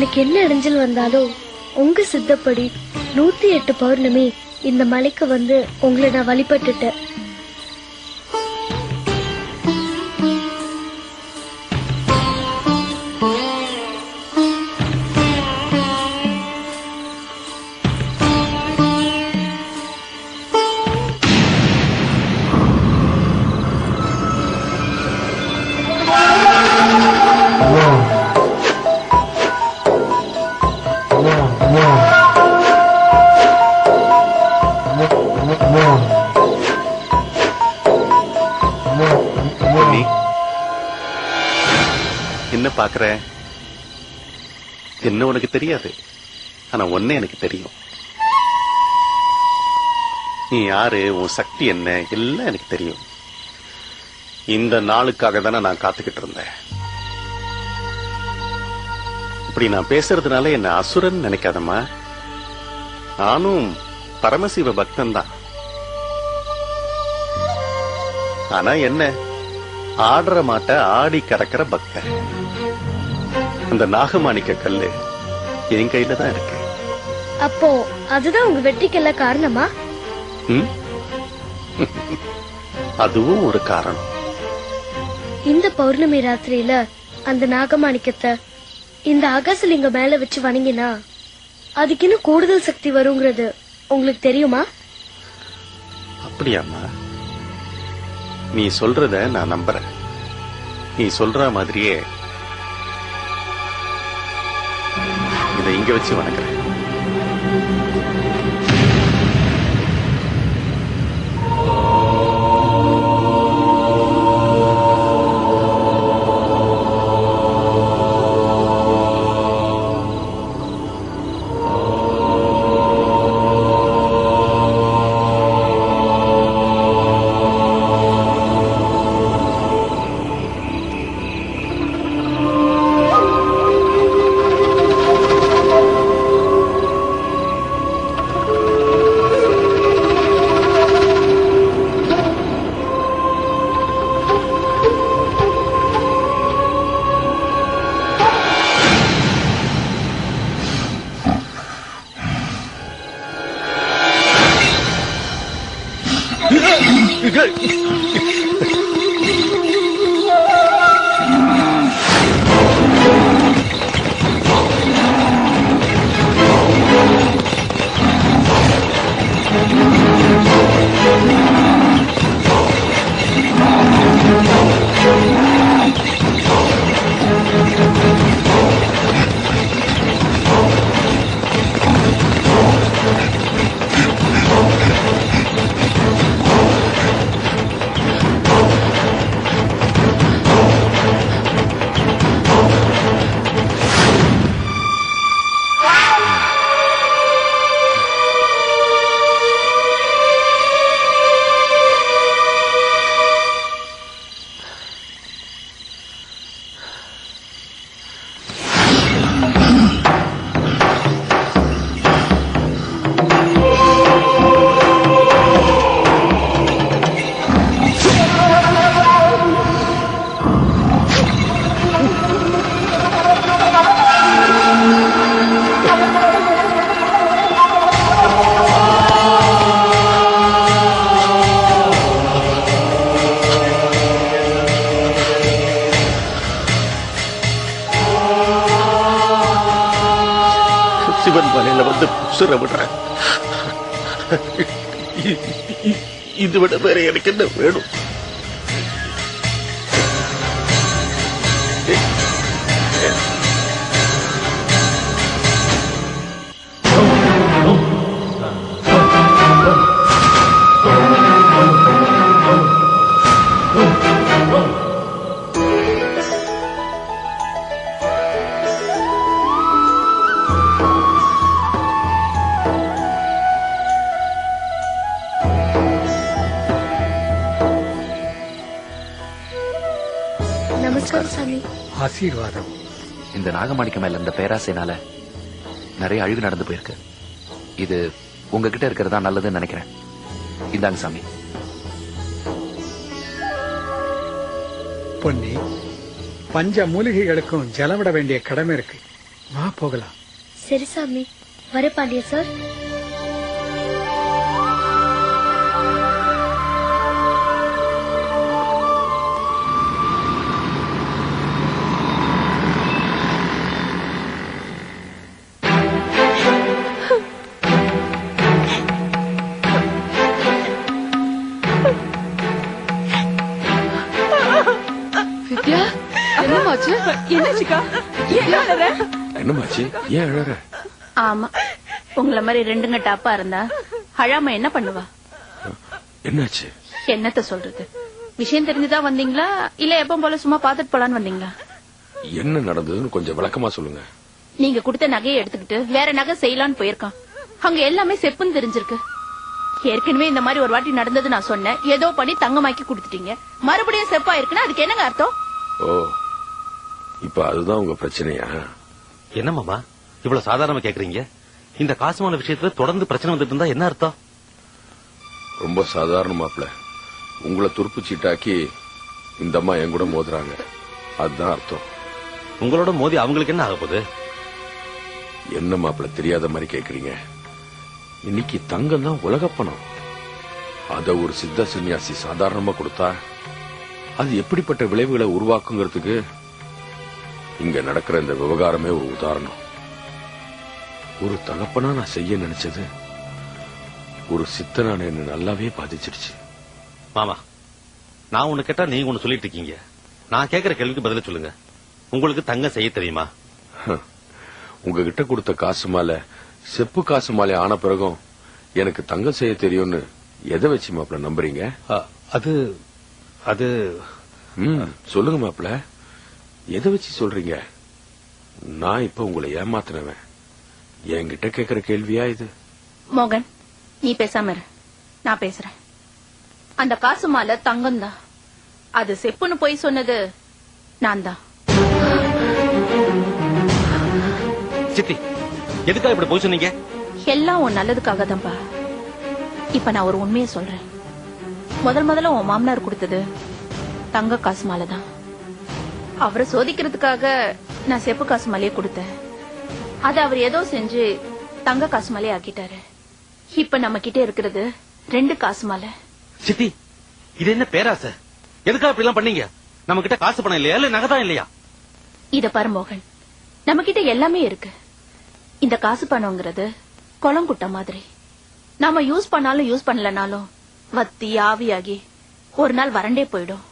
எனக்கு என்ன இடைஞ்சல் வந்தாலும் உங்க சித்தப்படி நூத்தி எட்டு பௌர்ணமி இந்த மலைக்கு வந்து உங்களை நான் வழிபட்டுட்டேன். என்ன பாக்குற என்ன உனக்கு தெரியாது. ஆனா ஒன்னே எனக்கு தெரியும். நீ யாரு உன் சக்தி என்ன எல்லாம் எனக்கு தெரியும். இந்த நாளுக்காக தானே நான் காத்துக்கிட்டு இருந்தேன். இப்படி நான் பேசுறதுனால என்ன அசுரன் நினைக்காதம்மா. நானும் பரமசிவ பக்தன் தான் ஆனா என்ன ஆடுற மாட்ட ஆடி கறக்கிற பக்தன். அந்த நாகமாணிக்க கல்லு என் கையில தான் இருக்கு. அப்போ அதுதான் உங்க வெற்றிக்கெல்லாம் காரணமா? அதுவும் ஒரு காரணம். இந்த பௌர்ணமி ராத்திரியில அந்த நாகமாணிக்கத்தை இந்த அகசலிங்க மேல வச்சு வணங்கினா அதுக்கு இன்னும் கூடுதல் சக்தி வருங்கிறது உங்களுக்கு தெரியுமா? அப்படியாமா நீ சொல்றத நான் நம்புறேன். நீ சொல்ற மாதிரியே இதை இங்க வச்சு வணங்குறேன். சிவன் வந்து விடுறேன் இது விட வேற எனக்கு என்ன வேணும் இந்த நாகமாணிக்க மேல இந்த பேராசைனால நிறைய அழிவு நடந்து போயிருக்கு. இது உங்ககிட்ட இருக்கிறதா நல்லதுன்னு நினைக்கிறேன். இந்தாங்க சாமி. பொன்னி பஞ்ச மூலிகைகளுக்கும் ஜலம் விட வேண்டிய கடமை இருக்கு. வா போகலாம். சரி சாமி. வர பாண்டிய சார். என்னமாச்சு என்னாச்சுக்கா ஏன் அழற? என்னமாச்சு? ஏன் அழற ஆமா. உங்கள மாதிரி ரெண்டுங்க டாப்பா இருந்தா அழாம என்ன பண்ணுவா? என்னாச்சு? என்னத்த சொல்றது? விஷயம் தெரிஞ்சுதான் வந்தீங்களா? இல்ல எப்பவும் போல சும்மா பாத்துட்டு போலான்னு வந்தீங்களா? என்ன நடந்ததுன்னு கொஞ்சம் விளக்கமா சொல்லுங்க. நீங்க கொடுத்த நகையை எடுத்துக்கிட்டு வேற நகை செய்யலான்னு போயிருக்கான். அங்க எல்லாமே செப்புன்னு தெரிஞ்சிருக்கு. ஏற்கனவே இந்த மாதிரி ஒரு வாட்டி நடந்தது நான் சொன்னேன். ஏதோ பண்ணி தங்கமாக்கி கொடுத்துட்டீங்க. மறுபடியும் செப்பா இருக்குன்னா அதுக்கு என்னங்க அர்த்தம்? ஓ இப்ப அதுதான் உங்க பிரச்சனையா? என்ன மாமா? இவ்வளவு சாதாரணமா கேக்குறீங்க? இந்த காசுமான விஷயத்துல தொடர்ந்து பிரச்சனை வந்துட்டு இருந்தா என்ன அர்த்தம்? ரொம்ப சாதாரண மாப்பிள. உங்களை துருப்பு சீட்டாக்கி இந்த அம்மா என் கூட மோதுறாங்க. அதுதான் அர்த்தம். உங்களோட மோதி அவங்களுக்கு என்ன ஆக போகுது? என்ன மாப்பிள தெரியாத மாதிரி கேக்குறீங்க? இன்னைக்கு தங்கம் தான் உலக பணம் அத ஒரு சித்த சன்னியாசி சாதாரணமா கொடுத்தா அது எப்படிப்பட்ட விளைவுகளை உருவாக்குங்கிறதுக்கு இங்க நடக்கிற இந்த விவகாரமே ஒரு உதாரணம். ஒரு தகப்பனா நான் செய்ய நினைச்சது ஒரு சித்தனான என்ன நல்லாவே பாதிச்சிடுச்சு மாமா நான் ஒண்ணு கேட்டா நீங்க ஒண்ணு சொல்லிட்டு இருக்கீங்க. நான் கேக்குற கேள்விக்கு பதில சொல்லுங்க. உங்களுக்கு தங்கம் செய்ய தெரியுமா? உங்ககிட்ட கொடுத்த காசு மாலை செப்பு காசு மாலை ஆன பிறகும் எனக்கு தங்கம் செய்ய தெரியும்னு எதை வச்சு மாப்பிள நம்புறீங்க? அது அது சொல்லுங்க மாப்பிள. எதை வச்சு சொல்றீங்க? நான் இப்ப உங்களை ஏமாத்தினவன். என்கிட்ட கேக்குற கேள்வியா இது? மோகன் நீ பேசாம இரு. நான் பேசுறேன். அந்த காசு மாலை தங்கம் தான் அது செப்புன்னு போய் சொன்னது நான் தான் சித்தி எதுக்காக இப்படி போய் சொன்னீங்க? எல்லாம் உன் நல்லதுக்காக தான்ப்பா இப்ப நான் ஒரு உண்மையை சொல்றேன். முதல் முதல்ல உன் மாமனார் கொடுத்தது தங்க காசு மாலை தான் அவரை சோதிக்கிறதுக்காக நான் செப்பு காசு மாலையை கொடுத்தேன். அத அவர் ஏதோ செஞ்சு தங்க காசு மாலையை ஆக்கிட்டாரு. இப்ப நம்ம கிட்ட இருக்கிறது ரெண்டு காசு மாலை சித்தி இது என்ன பேராசை? எதுக்காக எல்லாம் பண்ணீங்க? நம்ம கிட்ட காசு பணம் இல்லையா? இல்ல நகைதான் இல்லையா? இத பாரு மோகன். நம்ம கிட்ட எல்லாமே இருக்கு. இந்த காசு பணம்ங்கிறது குளங்குட்ட மாதிரி. நாம யூஸ் பண்ணாலும் யூஸ் பண்ணலனாலும் வத்தி ஆவியாகி ஒரு நாள் வறண்டே போயிடும்.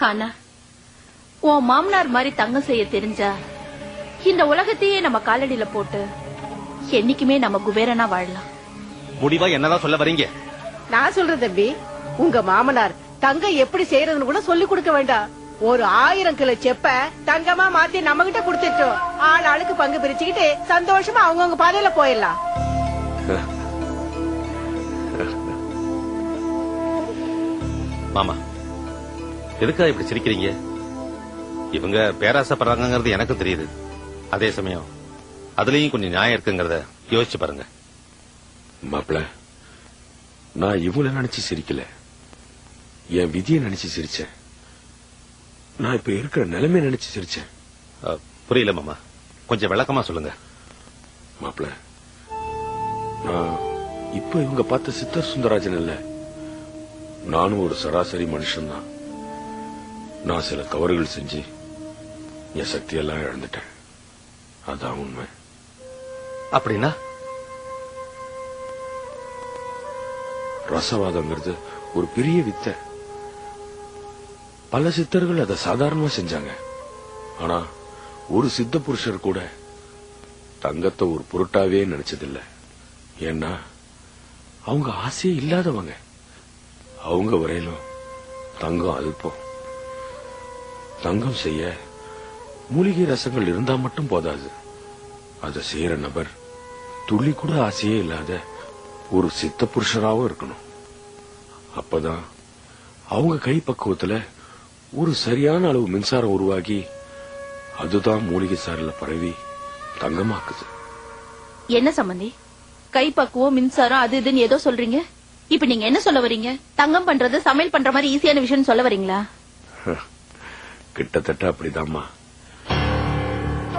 ஆனா உன் மாமனார் மாதிரி தங்கம் செய்ய தெரிஞ்சா இந்த உலகத்தையே நம்ம காலடியில போட்டு என்னைக்குமே நம்ம குபேரனா வாழலாம். முடிவா என்னதான் சொல்ல வரீங்க? நான் சொல்றேன் தம்பி உங்க மாமனார் தங்கம் எப்படி செய்யறதுன்னு கூட சொல்லி கொடுக்க வேண்டாம். ஒரு ஆயிரம் கிலோ செப்ப தங்கமா மாத்தி நம்ம கிட்ட கொடுத்துட்டோம் ஆள் ஆளுக்கு பங்கு பிரிச்சுக்கிட்டு சந்தோஷமா அவங்கவங்க பாதையில போயிடலாம். மாமா எதுக்காக இப்படி சிரிக்கிறீங்க? இவங்க பேராசைப்படுறாங்கிறது எனக்கும் தெரியுது. அதே சமயம் அதுலயும் கொஞ்சம் நியாயம் இருக்குங்கிறத யோசிச்சு பாருங்க. மாப்பிள நான் இவங்கள நினைச்சு சிரிக்கல. என் விதியை நினைச்சு சிரிச்சேன். நான் இப்ப இருக்கிற நிலைமை நினைச்சு சிரிச்சேன். புரியல மாமா. கொஞ்சம் விளக்கமா சொல்லுங்க. மாப்பிள நான் இப்ப இவங்க பார்த்த சித்தர் சுந்தராஜன் இல்ல நானும் ஒரு சராசரி மனுஷன்தான். நான் சில தவறுகள் செஞ்சு என் சக்தியெல்லாம் இழந்துட்டேன். அதான் உண்மை. அப்படின்னா? ரசவாதங்கிறது ஒரு பெரிய வித்தை. பல சித்தர்கள் அதை சாதாரணமா செஞ்சாங்க. ஆனா ஒரு சித்த புருஷர் கூட தங்கத்தை ஒரு பொருட்டாவே நினைச்சதில்ல. ஏன்னா அவங்க ஆசையே இல்லாதவங்க. அவங்க வரையிலும் தங்கம் அல்பம் தங்கம் செய்ய மூலிகை ரசங்கள் இருந்தா மட்டும் போதாது. அதை செய்யற நபர் துளி கூட ஆசையே இல்லாத ஒரு சித்த புருஷராவும் இருக்கணும். அப்பதான் அவங்க கை பக்குவத்துல ஒரு சரியான அளவு மின்சாரம் உருவாகி அதுதான் மூலிகை சாரில பரவி தங்கமாக்குது. என்ன சம்பந்தி? கைப்பக்குவம் மின்சாரம் அது இதுன்னு ஏதோ சொல்றீங்க? இப்ப நீங்க என்ன சொல்ல வரீங்க? தங்கம் பண்றது சமையல் பண்ற மாதிரி ஈஸியான விஷயம் சொல்ல வரீங்களா? கிட்டத்தட்ட அப்படிதாம்மா.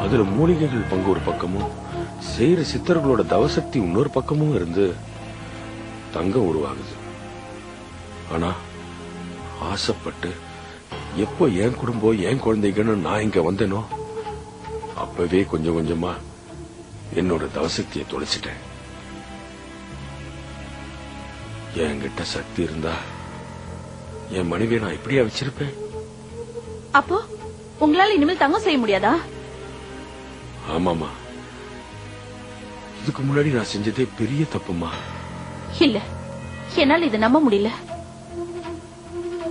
அதுல மூலிகைகள் பங்கு ஒரு பக்கமும் செய்யற சித்தர்களோட தவசக்தி இன்னொரு பக்கமும் இருந்து தங்கம் உருவாகுது. ஆனா ஆசைப்பட்டு எப்போ என் குடும்பம் என் குழந்தைங்கன்னு நான் இங்க வந்தேனோ அப்பவே கொஞ்சம் கொஞ்சமா என்னோட தவசக்தியை தொலைச்சிட்டேன். என்கிட்ட சக்தி இருந்தா என் மனைவியை நான் இப்படியா வச்சிருப்பேன்? அப்போ உங்களால இனிமேல் தங்கம் செய்ய முடியாதா? ஆமாமா இதுக்கு முன்னாடி நான் செஞ்சதே பெரிய தப்புமா இல்ல. என்னால இதை நம்ப முடியல.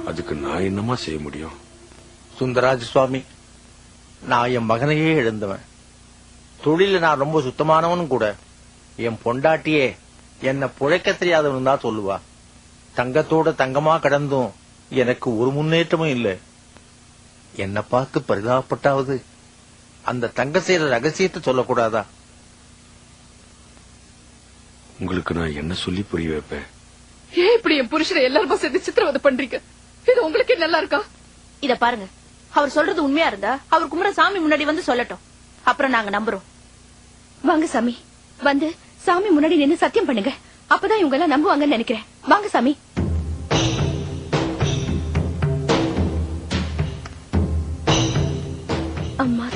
அதுக்கு நான் என்னமா செய்ய முடியும்? சுந்தராஜ சுவாமி நான் என் மகனையே இழந்தவன். தொழில நான் ரொம்ப சுத்தமானவனும் கூட. என் பொண்டாட்டியே என்ன புழைக்க தெரியாதவன் தான் சொல்லுவா. தங்கத்தோட தங்கமா கடந்தும் எனக்கு ஒரு முன்னேற்றமும் இல்லை. என்ன பார்த்து பரிதாபப்பட்டாவது அந்த தங்க செய்யற ரகசியத்தை சொல்லக்கூடாதா? உங்களுக்கு நான் என்ன சொல்லி புரிய வைப்பேன்? ஏன் இப்படி என் புருஷனை எல்லாருமா சேர்ந்து சித்திரவதை பண்றீங்க? இது உங்களுக்கே நல்லா இருக்கா? இத பாருங்க. அவர் சொல்றது உண்மையா இருந்தா அவர் குமர சாமி முன்னாடி வந்து சொல்லட்டும். அப்புறம் நாங்க நம்புறோம். வாங்க சாமி. வந்து சாமி முன்னாடி நின்னு சத்தியம் பண்ணுங்க. அப்பதான் இவங்க எல்லாம் நம்புவாங்கன்னு நினைக்கிறேன். வாங்க சாமி.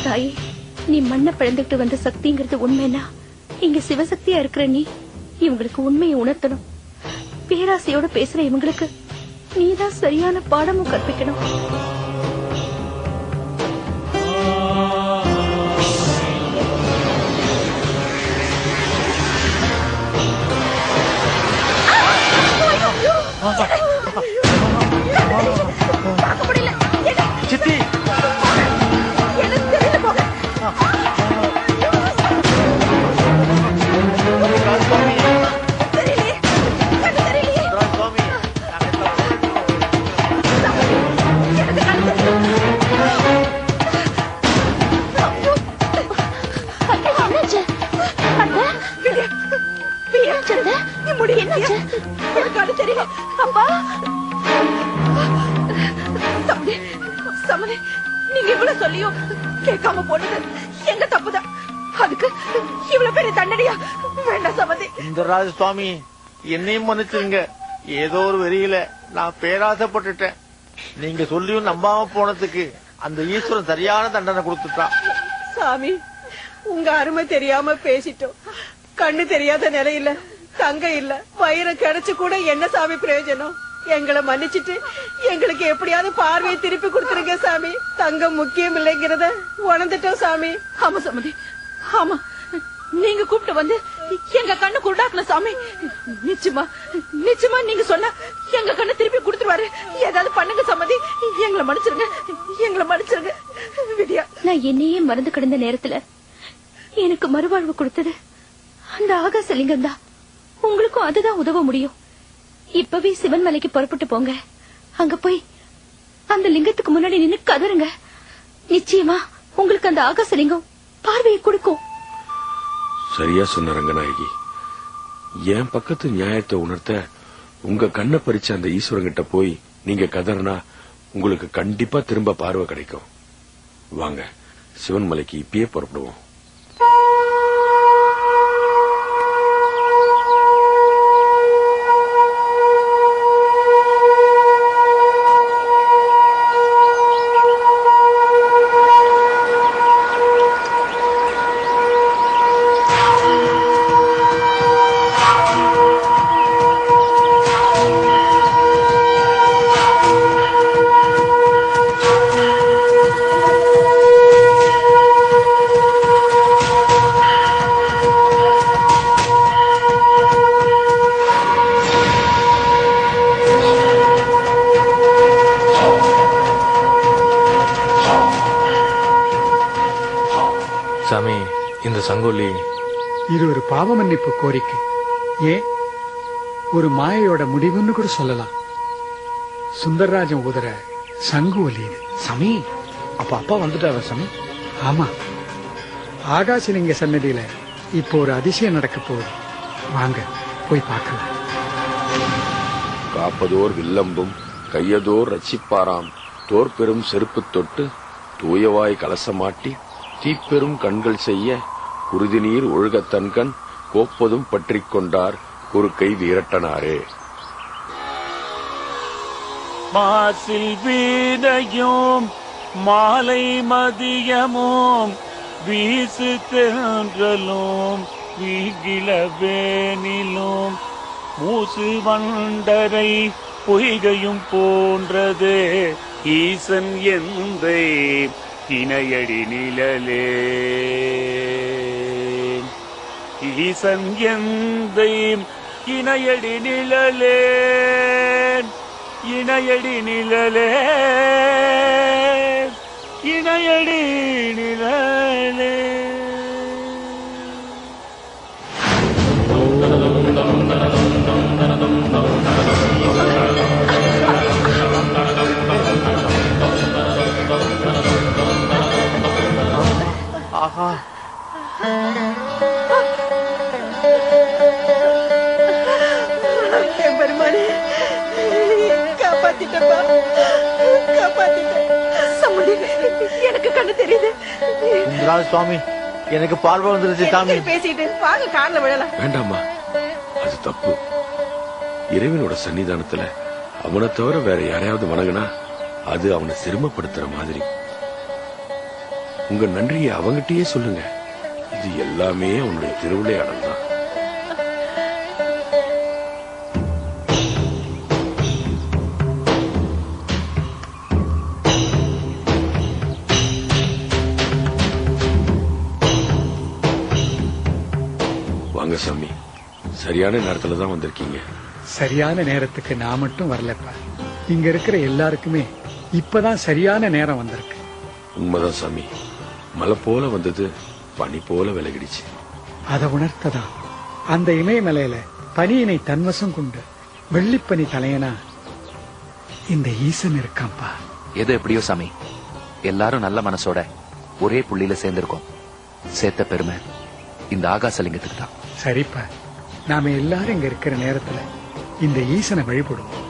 தாயே நீ மண்ணை பிழந்துட்டு வந்த சக்திங்கிறது உண்மைனா? இங்க சிவசக்தியா இருக்கிற நீ இவங்களுக்கு உண்மையை உணர்த்தணும். பேராசையோட பேசுற இவங்களுக்கு நீதான் சரியான பாடமும் கற்பிக்கணும். எனக்கு அது தெரியும்? அப்பா! சமதி சமதி நீங்க இவ்வளவு சொல்லியும் கேட்காம போனது எங்க தப்புதான்? அதுக்கு இவ்வளவு பெரிய தண்டனையா? வேண்டாம் சமதி. சுந்தரராஜ சுவாமி என்னையும் மன்னிச்சிருங்க. ஏதோ ஒரு வெறியில நான் பேராசைப்பட்டுட்டேன். நீங்க சொல்லியும் நம்பாம போனதுக்கு அந்த ஈஸ்வரன் சரியான தண்டனை கொடுத்துட்டான். சாமி உங்க அருமை தெரியாம பேசிட்டோம். கண்ணு தெரியாத நிலையில தங்க இல்ல. வயிறு கிடைச்சு கூட என்ன சாமி பிரயோஜனம்? எங்களை மன்னிச்சிட்டு எங்களுக்கு எப்படியாவது பார்வையை திருப்பி கொடுத்துருங்க சாமி. தங்கம் முக்கியம் இல்லைங்கிறத உணர்ந்துட்டோம் சாமி. ஆமா சமதி. ஆமா. நீங்க கூப்பிட்டு வந்து எங்க கண்ணு குருடாக்கல சாமி. நிச்சயமா நிச்சயமா நீங்க சொன்னா எங்க கண்ணு திருப்பி கொடுத்துருவாரு. ஏதாவது பண்ணுங்க சம்மதி எங்களை மன்னிச்சிருங்க. எங்களை மன்னிச்சிருங்க. விதியா நான் என்னையே மறந்து கிடந்த நேரத்துல எனக்கு மறுவாழ்வு கொடுத்தது அந்த ஆகாசலிங்கம் தான். உங்களுக்கும் அதுதான் உதவ முடியும். இப்பவே சிவன் மலைக்கு புறப்பட்டு போங்க. அங்க போய் அந்த லிங்கத்துக்கு முன்னாடி நின்னு கதறுங்க. நிச்சயமா உங்களுக்கு அந்த ஆகாசலிங்கம் பார்வையை கொடுக்கும். சரியா சொன்ன ரங்கநாயகி. என் பக்கத்து நியாயத்தை உணர்த்த உங்க கண்ணை பறிச்ச அந்த ஈஸ்வரங்கிட்ட போய் நீங்க கதறினா உங்களுக்கு கண்டிப்பா திரும்ப பார்வை கிடைக்கும். வாங்க சிவன் மலைக்கு இப்பயே புறப்படுவோம். இது ஒரு பாவ மன்னிப்பு கோரிக்கை. ஏன் ஒரு மாயையோட முடிவுன்னு கூட சொல்லலாம். சுந்தரராஜன் ஊதுற சங்கு ஒலி இது. சாமி அப்ப அப்பா வந்துட்டாரா சாமி? ஆமா. ஆகாசலிங்க சன்னதியில இப்போ ஒரு அதிசயம் நடக்க போகுது. வாங்க போய் பார்க்கலாம். காப்பதோர் வில்லம்பும் கையதோர் ரட்சிப்பாராம். தோற்பெரும் செருப்பு தொட்டு தூயவாய் கலசமாட்டி தீப்பெரும் கண்கள் செய்ய குருதி நீர் ஒழுகத் தன்கண் கோப்பதும் பற்றிக் கொண்டார் குறுக்கை வீரட்டனாரே. மாசில் வீணையும் மாலை மதியமும் வீசு தென்றலும் வீகில வேனிலும் மூசு வண்டரை பொய்கையும் போன்றது ஈசன் எந்தை இணையடி நிழலே ஈசன் எந்தை இணையடி நிழலே இணையடி நிழலே இணையடி நிழலே ஆஹா. என் பெருமானே காப்பாத்திட்டப்பா. காப்பாத்திட்டேன். சம்மந்தி எனக்கு கண்ணு தெரியுது. சுவாமி எனக்கு பார்வை வந்துருச்சு சாமி. என்னத்தை பேசிட்டு வாங்க கார்ல விழலாம். வேண்டாமா அது தப்பு. இறைவனோட சன்னிதானத்துல அவனை தவிர வேற யாரையாவது வணங்குனா அது அவனை சிரமப்படுத்துற மாதிரி. உங்க நன்றியை அவங்கிட்டயே சொல்லுங்க. இது எல்லாமே அவனுடைய திருவிளையாடல் தான் வாங்க சாமி. சரியான நேரத்துல தான் வந்திருக்கீங்க. சரியான நேரத்துக்கு நான் மட்டும் வரலப்பா. இங்க இருக்கிற எல்லாருக்குமே இப்பதான் சரியான நேரம் வந்திருக்கு. உண்மைதான் சாமி. மலை போல வந்தது பனி போல விலகிடுச்சு. அதை உணர்த்ததான் அந்த இமயமலையில பனியினை தன்வசம் கொண்டு வெள்ளிப்பனி தலையனா? இந்த ஈசன் இருக்கான்பா. எது எப்படியோ சாமி எல்லாரும் நல்ல மனசோட ஒரே புள்ளியில சேர்ந்திருக்கோம். சேர்த்த பெருமை இந்த ஆகாசலிங்கத்துக்கு தான் சரிப்பா. நாம எல்லாரும் இங்க இருக்கிற நேரத்துல இந்த ஈசனை வழிபடுவோம்.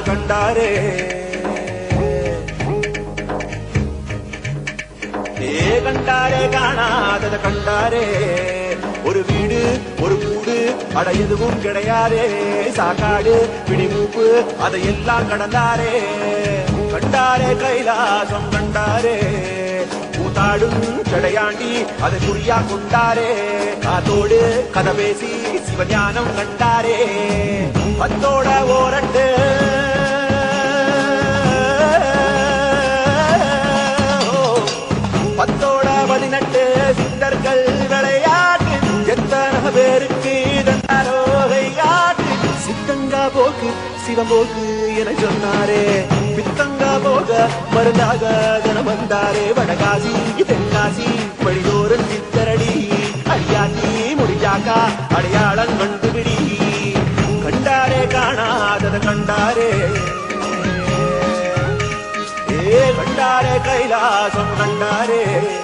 காணாதத கண்டாரே. ஏ கண்டாரே காணாதத கண்டாரே. ஒரு வீடு ஒரு கூடு அட எதுவும் கிடையாதே. சாக்காடு பிடிமூப்பு அதை எல்லாம் கடந்தாரே. கண்டாரே கைலாசம் கண்டாரே. கூத்தாடும் கடையாண்டி அதை குறியா கொண்டாரே. காத்தோடு கதை பேசி சிவஞானம் கண்டாரே. பத்தோட ஓரட்டு. பத்தோட பதினெட்டு சித்தர்கள் விளையாட்டு. எத்தனை பேருக்கு தந்தாரோகை காட்டு. சித்தங்கா போக்கு சிவம்போக்கு என சொன்னாரே. பித்தங்கா போக மருந்தாக தினம் வந்தாரே. வடகாசி தென்காசி வழிதோறும் சித்தரடி. அடியாட்டி முடிஞ்சாக்கா அடையாளம் கண்டுபிடி. காணாதது கண்டாரே. ஏ கண்டாரே கைலாசம் கண்டாரே.